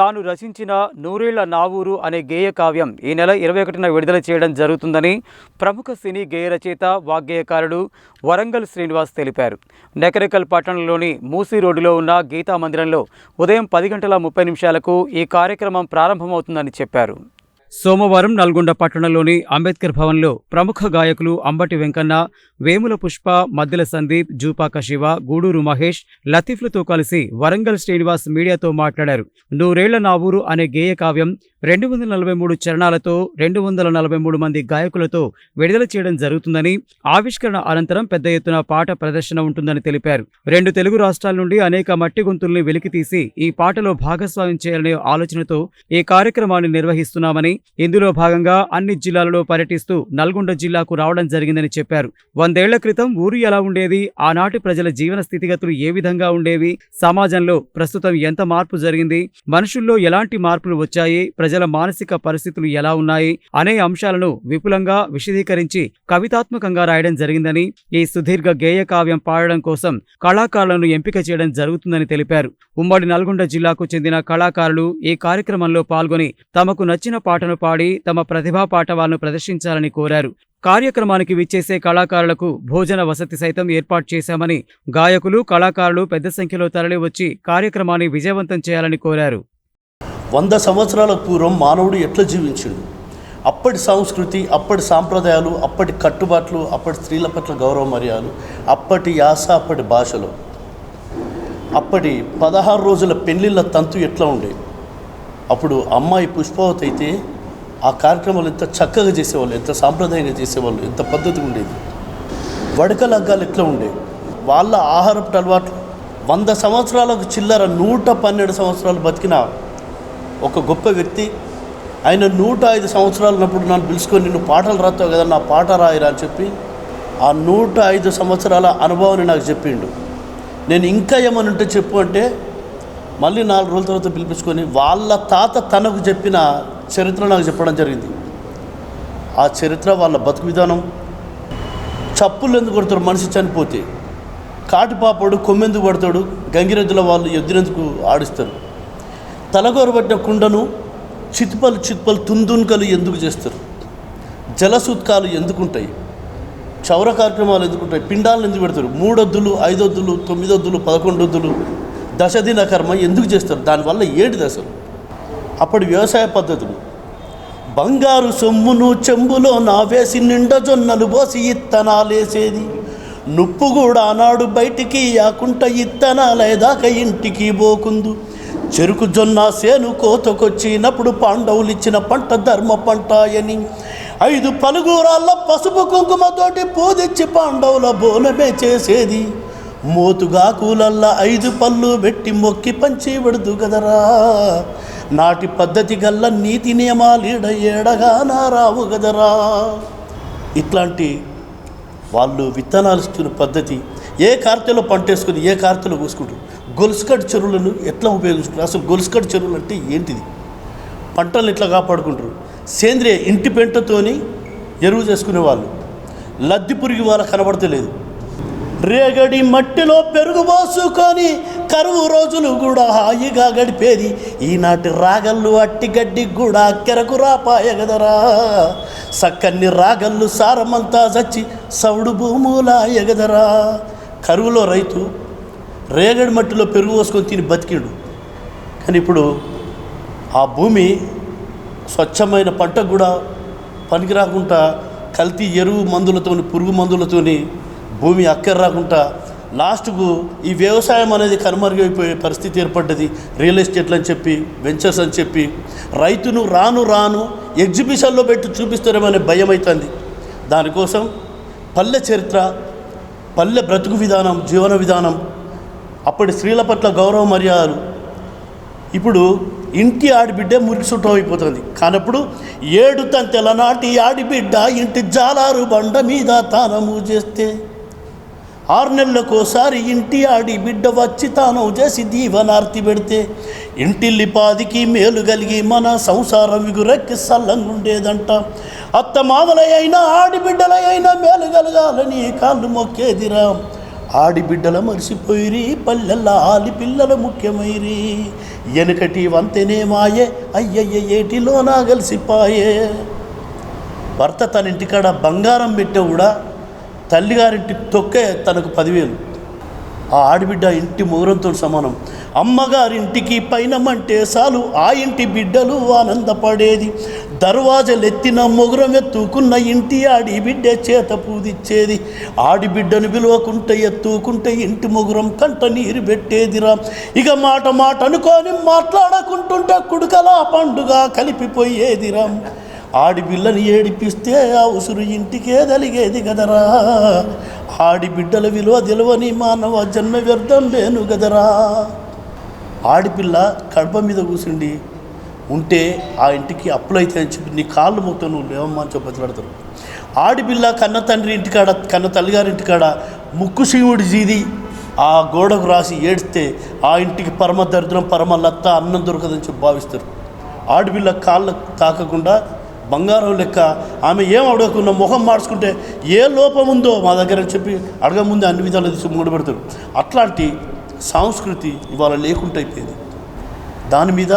తాను రచించిన నూరేళ్ళ నావూరు అనే గేయ కావ్యం ఈ నెల ఇరవై ఒకటిన విడుదల చేయడం జరుగుతుందని ప్రముఖ సినీ గేయ రచయిత వాగ్గేయకారుడు వరంగల్ శ్రీనివాస్ తెలిపారు. నెకరికల్ పట్టణంలోని మూసీ రోడ్డులో ఉన్న గీతా మందిరంలో ఉదయం పది గంటల ముప్పై నిమిషాలకు ఈ కార్యక్రమం ప్రారంభమవుతుందని చెప్పారు. సోమవారం నల్గొండ పట్టణంలోని అంబేద్కర్ భవన్లో ప్రముఖ గాయకులు అంబటి వెంకన్న వేముల పుష్ప మద్దెల సందీప్ జూపాక శివ గూడూరు మహేష్ లతీఫ్లతో కలిసి వరంగల్ శ్రీనివాస్ మీడియాతో మాట్లాడారు. నూరేళ్ళ నా ఊరు అనే గేయ కావ్యం రెండు వందల నలభై మూడు చరణాలతో రెండు వందల నలభై మూడు మంది గాయకులతో విడుదల చేయడం జరుగుతుందని ఆవిష్కరణ అనంతరం పెద్ద ఎత్తున పాట ప్రదర్శన ఉంటుందని తెలిపారు. రెండు తెలుగు రాష్ట్రాల నుండి అనేక మట్టి గొంతుల్ని వెలికితీసి ఈ పాటలో భాగస్వామ్యం చేయాలనే ఆలోచనతో ఈ కార్యక్రమాన్ని నిర్వహిస్తున్నామని ఇందులో భాగంగా అన్ని జిల్లాలలో పర్యటిస్తూ నల్గొండ జిల్లాకు రావడం జరిగిందని చెప్పారు. వందేళ్ళ క్రితం ఊరు ఎలా ఉండేది? ఆనాటి ప్రజల జీవన స్థితిగతులు ఏ విధంగా ఉండేవి? సమాజంలో ప్రస్తుతం ఎంత మార్పు జరిగింది? మనుషుల్లో ఎలాంటి మార్పులు వచ్చాయి? ప్రజల మానసిక పరిస్థితులు ఎలా ఉన్నాయి? అనే అంశాలను విపులంగా విశదీకరించి కవితాత్మకంగా రాయడం జరిగిందని ఈ సుదీర్ఘ గేయ కావ్యం పాడడం కోసం కళాకారులను ఎంపిక చేయడం జరుగుతుందని తెలిపారు. ఉమ్మడి నల్గొండ జిల్లాకు చెందిన కళాకారులు ఈ కార్యక్రమంలో పాల్గొని తమకు నచ్చిన పాటను పాడి తమ ప్రతిభా పాటవాలను ప్రదర్శించాలని కోరారు. కార్యక్రమానికి విచ్చేసే కళాకారులకు భోజన వసతి సైతం ఏర్పాటు చేశామని గాయకులు కళాకారులు పెద్ద సంఖ్యలో తరలివచ్చి కార్యక్రమాన్ని విజయవంతం చేయాలని కోరారు. వంద సంవత్సరాల పూర్వం మానవుడు ఎట్లా జీవించిండు? అప్పటి సంస్కృతి అప్పటి సాంప్రదాయాలు అప్పటి కట్టుబాట్లు అప్పటి స్త్రీల పట్ల గౌరవ మర్యాదలు అప్పటి యాస అప్పటి భాషలో. అప్పటి పదహారు రోజుల పెళ్ళిళ్ళ తంతు ఎట్లా ఉండేది అప్పుడు అమ్మాయి పుష్పవతి అయితే ఆ కార్యక్రమాలు ఎంత చక్కగా చేసేవాళ్ళు ఎంత సాంప్రదాయంగా చేసేవాళ్ళు ఎంత పద్ధతిగా ఉండేది. వడకల అగ్గాలు ఎట్లా ఉండే? వాళ్ళ ఆహారపు అలవాట్లు. వంద సంవత్సరాలకు చిల్లర నూట పన్నెండు సంవత్సరాలు బతికిన ఒక గొప్ప వ్యక్తి ఆయన నూట ఐదు సంవత్సరాలు ఉన్నప్పుడు నన్ను పిలుచుకొని నిన్ను పాటలు రాస్తావు కదా నా పాట రాయిరా అని చెప్పి ఆ నూట ఐదు సంవత్సరాల అనుభవాన్ని నాకు చెప్పిండు. నేను ఇంకా ఏమని ఉంటే చెప్పు అంటే మళ్ళీ నాలుగు రోజుల తర్వాత పిలిపించుకొని వాళ్ళ తాత తనకు చెప్పిన చరిత్ర నాకు చెప్పడం జరిగింది. ఆ చరిత్ర వాళ్ళ బతుకు విధానం చప్పులు ఎందుకు కొడతారు మనిషి చనిపోతే? కాటిపాపడు కొమ్మెందుకు పడతాడు? గంగిరెద్దుల వాళ్ళు ఎద్దునెందుకు ఆడిస్తారు. తలగొరబట్టిన కుండను చిత్పలు చిత్పలు తుందున్కలు ఎందుకు చేస్తారు? జలసూత్కాలు ఎందుకుంటాయి? చౌర కార్యక్రమాలు ఎందుకుంటాయి? పిండాలను ఎందుకు పెడతారు? మూడొద్దులు ఐదొద్దులు తొమ్మిదొద్దులు పదకొండొద్దులు దశదిన కర్మ ఎందుకు చేస్తారు? దానివల్ల ఏంటిది అసలు? అప్పటి వ్యవసాయ పద్ధతులు. బంగారు సొమ్మును చెంబులో నావేసి నిండ జొన్నలు పోసి ఇత్తనాలేసేది. నుప్పు కూడా ఆనాడు బయటికి యాకుంట ఇత్తనాలేదాక ఇంటికి పోకుందు. చెరుకు జొన్న సేను కోతకొచ్చినప్పుడు పాండవులు ఇచ్చిన పంట ధర్మ పంట అని ఐదు పలుగురాళ్ళ పసుపు కుంకుమతోటి పూదిచ్చి పాండవుల బోనమే చేసేది. మోతుగా కూలల్లా ఐదు పళ్ళు పెట్టి మొక్కి పంచి విడదు కదరా నాటి పద్ధతి గల్ల నీతి నియమాలీడ ఏడగా నారావు గదరా. ఇట్లాంటి వాళ్ళు విత్తనాలు ఇస్తున్న పద్ధతి ఏ కార్తెలో పంట వేసుకుని ఏ కార్తెలో కూసుకుంటారు గొలుసుకట్ చెరువులను ఎట్లా ఉపయోగించుకుంటారు? అసలు గొలుసుకట్ చెరువులు అంటే ఏంటిది? పంటలను ఎట్లా కాపాడుకుంటారు? సేంద్రియ ఇంటి పెంటతోని ఎరువు చేసుకునే వాళ్ళు లద్ది పురుగు వాళ్ళ కనబడతలేదు. రేగడి మట్టిలో పెరుగు పోసుకొని కరువు రోజులు కూడా హాయిగా గడిపేది. ఈనాటి రాగళ్ళు అట్టిగడ్డి కూడా కెరకు రాపాయ గదరా సక్కన్ని రాగళ్ళు సారమంతా చచ్చి సౌడు భూములా ఎగదరా కరువులో రైతు రేగడి మట్టిలో పెరుగు పోసుకొని తిని బతికిడు. కానీ ఇప్పుడు ఆ భూమి స్వచ్ఛమైన పంటకు కూడా పనికి రాకుండా కల్తీ ఎరువు మందులతోని పురుగు మందులతోని భూమి అక్కర రాకుండా లాస్ట్కు ఈ వ్యవసాయం అనేది కనుమరుగైపోయే పరిస్థితి ఏర్పడ్డది. రియల్ ఎస్టేట్లు అని చెప్పి వెంచర్స్ అని చెప్పి రైతును రాను రాను ఎగ్జిబిషన్లో పెట్టి చూపిస్తారేమనే భయం అవుతుంది దానికోసం పల్లె చరిత్ర పల్లె బ్రతుకు విధానం జీవన విధానం అప్పటి స్త్రీల పట్ల గౌరవ మర్యాదలు. ఇప్పుడు ఇంటి ఆడిబిడ్డే మురికి చుట్టం అయిపోతుంది. కానప్పుడు ఏడు తంతెల నాటి ఆడిబిడ్డ ఇంటి జాలారు బండ మీద తానము చేస్తే ఆరు నెలలకోసారి ఇంటి ఆడి బిడ్డ వచ్చి తాను చేసి దీవనార్తి పెడితే ఇంటిల్లి పాదికి మేలు కలిగి మన సంసారం విగురెక్కి సల్లంగుండేదంట. అత్త మామలైనా ఆడిబిడ్డలైనా మేలు కలగాలని కాళ్ళు మొక్కేదిరా. ఆడిబిడ్డల మరిసిపోయిరి పల్లెల్లా ఆలి పిల్లల ముఖ్యమైరి. వెనకటి వంతెనే మాయే అయ్యయ్య ఏటిలో నా కలిసిపాయే భర్త తన ఇంటికాడ బంగారం పెట్టే కూడా తల్లిగారింటి తొక్కే తనకు పదివేలు. ఆ ఆడబిడ్డ ఇంటి మూరంతో సమానం. అమ్మగారింటికి పైన మంటే చాలు ఆ ఇంటి బిడ్డలు ఆనందపడేది. దర్వాజలెత్తిన మొగురం ఎత్తుకున్న ఇంటి ఆడి బిడ్డే చేత పూదిచ్చేది. ఆడిబిడ్డను పిలువకుంటే ఎత్తుకుంటే ఇంటి మొగురం కంట నీరు పెట్టేదిరా. ఇక మాట మాట అనుకొని మాట్లాడకుంటుంటే కుడుకలా పండుగ కలిపిపోయేదిరా. ఆడిపిల్లని ఏడిపిస్తే ఆ ఉసురు ఇంటికే తలిగేది కదరా ఆడిబిడ్డల విలువ తెలివని మానవ జన్మ వ్యర్థం లేను కదరా ఆడిపిల్ల కడప మీద కూర్చుండి ఉంటే ఆ ఇంటికి అప్పులైతే అని చెప్పి నీ కాళ్ళు మొత్తం నువ్వు లేవమ్మా అని చెప్పి పెడతారు ఆడిపిల్ల కన్న తండ్రి ఇంటికాడ కన్న తల్లిగారి ఇంటికాడ ముక్కు శివుడి జీది ఆ గోడకు రాసి ఏడిస్తే ఆ ఇంటికి పరమ దరిద్రం పరమ లత్త అన్నం దొరకదని చెప్పి భావిస్తారు. ఆడపిల్ల కాళ్ళకు తాకకుండా బంగారం లెక్క. ఆమె ఏం అడగకుండా మొహం మార్చుకుంటే ఏ లోపం ఉందో మా దగ్గర అని చెప్పి అడగముందే అన్ని విధాలు తీసి మూడబెడతారు అట్లాంటి సంస్కృతి ఇవాళ లేకుండా అయిపోయింది. దాని మీద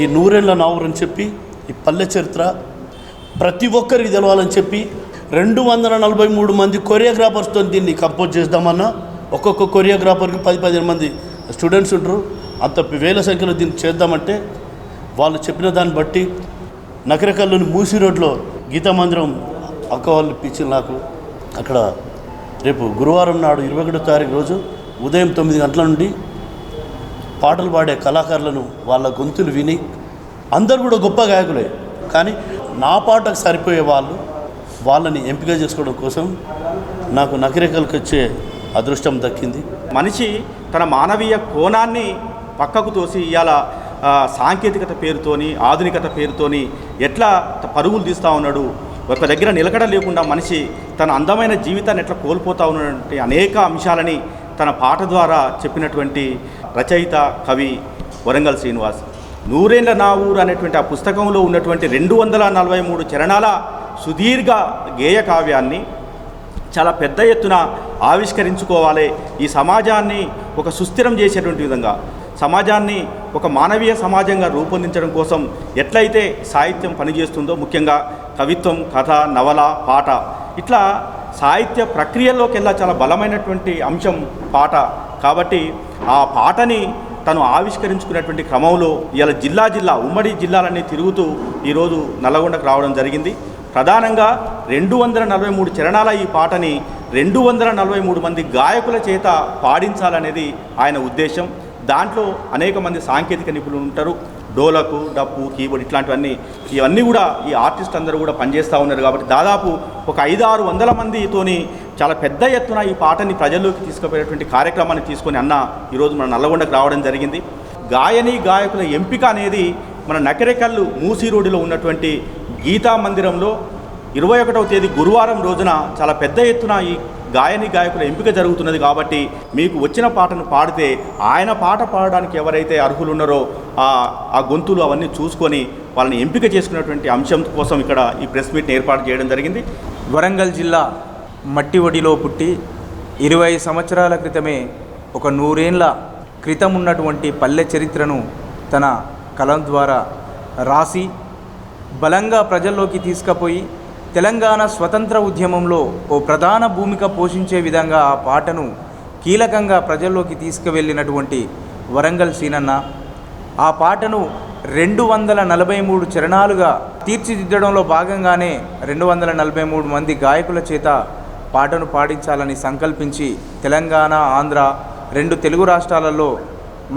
ఈ నూరేళ్ళ నావూరు అని చెప్పి ఈ పల్లె చరిత్ర ప్రతి ఒక్కరికి తెలవాలని చెప్పి రెండు వందల నలభై మూడు మంది కొరియోగ్రాఫర్స్తో దీన్ని కంపోజ్ చేద్దామన్నా ఒక్కొక్క కొరియోగ్రాఫర్కి పది పదిహేను మంది స్టూడెంట్స్ ఉంటారు. అంత వేల సంఖ్యలో దీన్ని చేద్దామంటే వాళ్ళు చెప్పిన దాన్ని బట్టి నకరకల్లోని మూసి రోడ్లో గీతా మందిరం అక్క వాళ్ళు పిచ్చింది నాకు అక్కడ రేపు గురువారం నాడు ఇరవై ఒకటో తారీఖు రోజు ఉదయం తొమ్మిది గంటల నుండి పాటలు పాడే కళాకారులను వాళ్ళ గొంతులు విని అందరు కూడా గొప్ప గాయకులే. కానీ నా పాటకు సరిపోయే వాళ్ళు వాళ్ళని ఎంపిక చేసుకోవడం కోసం నాకు నకిరేకలకు వచ్చే అదృష్టం దక్కింది. మనిషి తన మానవీయ కోణాన్ని పక్కకు తోసి ఇవాళ సాంకేతికత పేరుతోని ఆధునికత పేరుతోని ఎట్లా పరుగులు తీస్తూ ఉన్నాడు? ఒక దగ్గర నిలకడ లేకుండా మనిషి తన అందమైన జీవితాన్ని ఎట్లా కోల్పోతా ఉన్నటువంటి అనేక అంశాలని తన పాట ద్వారా చెప్పినటువంటి రచయిత కవి వరంగల్ శ్రీనివాస్. నూరేండ్ల నా ఊరు అనేటువంటి ఆ పుస్తకంలో ఉన్నటువంటి రెండు వందల నలభై మూడు చరణాల సుదీర్ఘ గేయ కావ్యాన్ని చాలా పెద్ద ఎత్తున ఆవిష్కరించుకోవాలి. ఈ సమాజాన్ని ఒక సుస్థిరం చేసేటువంటి విధంగా. సమాజాన్ని ఒక మానవీయ సమాజంగా రూపొందించడం కోసం ఎట్లయితే సాహిత్యం పనిచేస్తుందో ముఖ్యంగా కవిత్వం కథ నవల పాట ఇట్లా సాహిత్య ప్రక్రియలోకెల్లా చాలా బలమైనటువంటి అంశం పాట. కాబట్టి ఆ పాటని తను ఆవిష్కరించుకున్నటువంటి క్రమంలో ఇలా జిల్లా జిల్లా ఉమ్మడి జిల్లాలన్నీ తిరుగుతూ ఈరోజు నల్లగొండకు రావడం జరిగింది. ప్రధానంగా రెండు వందల నలభై మూడు చరణాల ఈ పాటని రెండు వందల నలభై మూడు మంది గాయకుల చేత పాడించాలనేది ఆయన ఉద్దేశం. దాంట్లో అనేక మంది సాంకేతిక నిపుణులు ఉంటారు. డోలకు డప్పు కీబోర్డ్ ఇట్లాంటివన్నీ ఇవన్నీ కూడా ఈ ఆర్టిస్ట్ అందరూ కూడా పనిచేస్తూ ఉన్నారు కాబట్టి దాదాపు ఒక ఐదు ఆరు వందల మందితోని చాలా పెద్ద ఎత్తున ఈ పాటని ప్రజల్లోకి తీసుకుపోయేటువంటి కార్యక్రమాన్ని తీసుకొని అన్న ఈరోజు మన నల్లగొండకు రావడం జరిగింది. గాయని గాయకుల ఎంపిక అనేది మన నకరేకల్లు మూసీ రోడ్డులో ఉన్నటువంటి గీతా మందిరంలో ఇరవై ఒకటవ తేదీ గురువారం రోజున చాలా పెద్ద ఎత్తున ఈ గాయని గాయకుల ఎంపిక జరుగుతున్నది కాబట్టి మీకు వచ్చిన పాటను పాడితే ఆయన పాట పాడడానికి ఎవరైతే అర్హులు ఉన్నారో ఆ ఆ గొంతులు అవన్నీ చూసుకొని వాళ్ళని ఎంపిక చేసుకున్నటువంటి అంశం కోసం ఇక్కడ ఈ ప్రెస్ మీట్ని ఏర్పాటు చేయడం జరిగింది. వరంగల్ జిల్లా మట్టి ఒడిలో పుట్టి ఇరవై సంవత్సరాల క్రితమే ఒక నూరేండ్ల క్రితం ఉన్నటువంటి పల్లె చరిత్రను తన కలం ద్వారా రాసి బలంగా ప్రజల్లోకి తీసుకుపోయి తెలంగాణ స్వతంత్ర ఉద్యమంలో ఓ ప్రధాన భూమిక పోషించే విధంగా ఆ పాటను కీలకంగా ప్రజల్లోకి తీసుకువెళ్ళినటువంటి వరంగల్ సీనన్న ఆ పాటను రెండు వందల నలభై మూడు చరణాలుగా తీర్చిదిద్దడంలో భాగంగానే రెండు వందల నలభై మూడు మంది గాయకుల చేత పాటను పాడించాలని సంకల్పించి తెలంగాణ ఆంధ్ర రెండు తెలుగు రాష్ట్రాలలో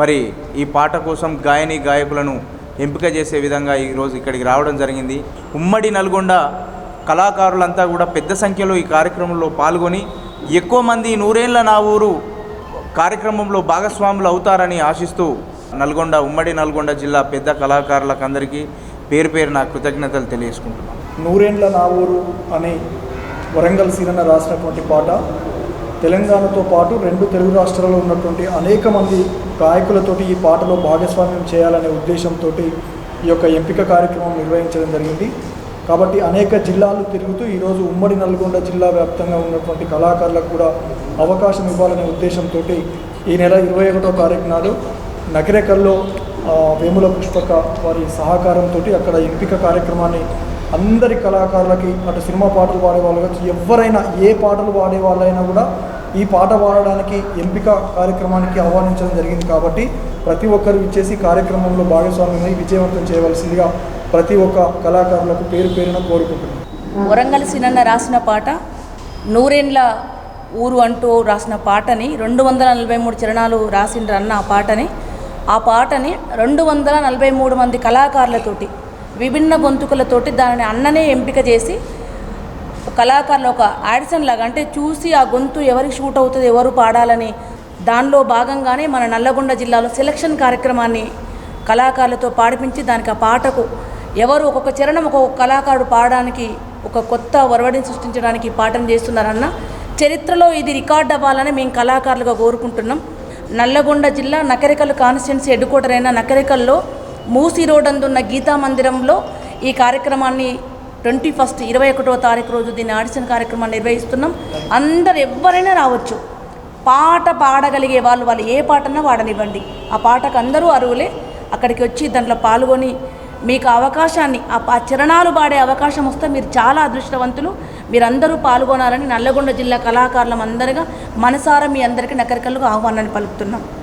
మరి ఈ పాట కోసం గాయని గాయకులను ఎంపిక చేసే విధంగా ఈరోజు ఇక్కడికి రావడం జరిగింది. ఉమ్మడి నల్గొండ కళాకారులంతా కూడా పెద్ద సంఖ్యలో ఈ కార్యక్రమంలో పాల్గొని ఎక్కువ మంది నూరేళ్ళ నా ఊరు కార్యక్రమంలో భాగస్వాములు అవుతారని ఆశిస్తూ నల్గొండ ఉమ్మడి నల్గొండ జిల్లా పెద్ద కళాకారులకు అందరికీ పేరు పేరు నా కృతజ్ఞతలు తెలియజేసుకుంటున్నాను నూరేండ్ల నా ఊరు అనే వరంగల్ సీరన్న రాసినటువంటి పాట తెలంగాణతో పాటు రెండు తెలుగు రాష్ట్రాల్లో ఉన్నటువంటి అనేక మంది గాయకులతోటి ఈ పాటలో భాగస్వామ్యం చేయాలనే ఉద్దేశంతో ఈ యొక్క ఎంపిక కార్యక్రమం నిర్వహించడం జరిగింది. కాబట్టి అనేక జిల్లాలు తిరుగుతూ ఈరోజు ఉమ్మడి నల్గొండ జిల్లా వ్యాప్తంగా ఉన్నటువంటి కళాకారులకు కూడా అవకాశం ఇవ్వాలనే ఉద్దేశంతో ఈ నెల ఇరవై ఒకటో తారీఖు నాడు నకిరేకల్లో వేముల పుష్పక వారి సహకారంతో అక్కడ ఎంపిక కార్యక్రమాన్ని అందరి కళాకారులకి అటు సినిమా పాటలు పాడే వాళ్ళు కావచ్చు ఎవరైనా ఏ పాటలు పాడే వాళ్ళైనా కూడా ఈ పాట పాడడానికి ఎంపిక కార్యక్రమానికి ఆహ్వానించడం జరిగింది కాబట్టి ప్రతి ఒక్కరు ఇచ్చేసి కార్యక్రమంలో భాగస్వామ్యమై విజయవంతం చేయవలసిందిగా ప్రతి ఒక్క కళాకారులకు పేరు పేరున కోరుకుంటున్నాను. వరంగల్ సినన్న రాసిన పాట నూరేండ్ల ఊరు అంటూ రాసిన పాటని రెండు వందల నలభై మూడు చరణాలు రాసిండ్రు అన్న ఆ పాటని ఆ పాటని రెండు వందల నలభై మూడు మంది కళాకారులతోటి విభిన్న గొంతుకులతోటి దానిని అన్ననే ఎంపిక చేసి కళాకారులు ఒక ఆడిషన్ లాగా అంటే చూసి ఆ గొంతు ఎవరికి షూట్ అవుతుంది ఎవరు పాడాలని దానిలో భాగంగానే మన నల్లగొండ జిల్లాలో సెలక్షన్ కార్యక్రమాన్ని కళాకారులతో పాడిపించి దానికి ఆ పాటకు ఎవరు ఒక్కొక్క చరణం ఒక్కొక్క కళాకారుడు పాడడానికి ఒక కొత్త ఒరవడిని సృష్టించడానికి పాఠం చేస్తున్నారన్న చరిత్రలో ఇది రికార్డ్ అవ్వాలని మేము కళాకారులుగా కోరుకుంటున్నాం. నల్లగొండ జిల్లా నకరికల్ కాన్స్టిట్యున్సీ హెడ్ క్వార్టర్ అయిన నకరికల్లో మూసి రోడ్ అందున్న గీతా మందిరంలో ఈ కార్యక్రమాన్ని ట్వంటీ ఫస్ట్ ఇరవై ఒకటో తారీఖు రోజు దీన్ని ఆడిషన్ కార్యక్రమాన్ని నిర్వహిస్తున్నాం. అందరు ఎవరైనా రావచ్చు. పాట పాడగలిగే వాళ్ళు వాళ్ళు ఏ పాటన్నా పాడనివ్వండి. ఆ పాటకు అందరూ అరువులే అక్కడికి వచ్చి దాంట్లో పాల్గొని మీకు అవకాశాన్ని ఆ చరణాలు పాడే అవకాశం వస్తే మీరు చాలా అదృష్టవంతులు. మీరందరూ పాల్గొనాలని నల్లగొండ జిల్లా కళాకారులం అందరిగా మనసారా మీ అందరికీ నకరికల్లుగా ఆహ్వానాన్ని పలుకుతున్నాం.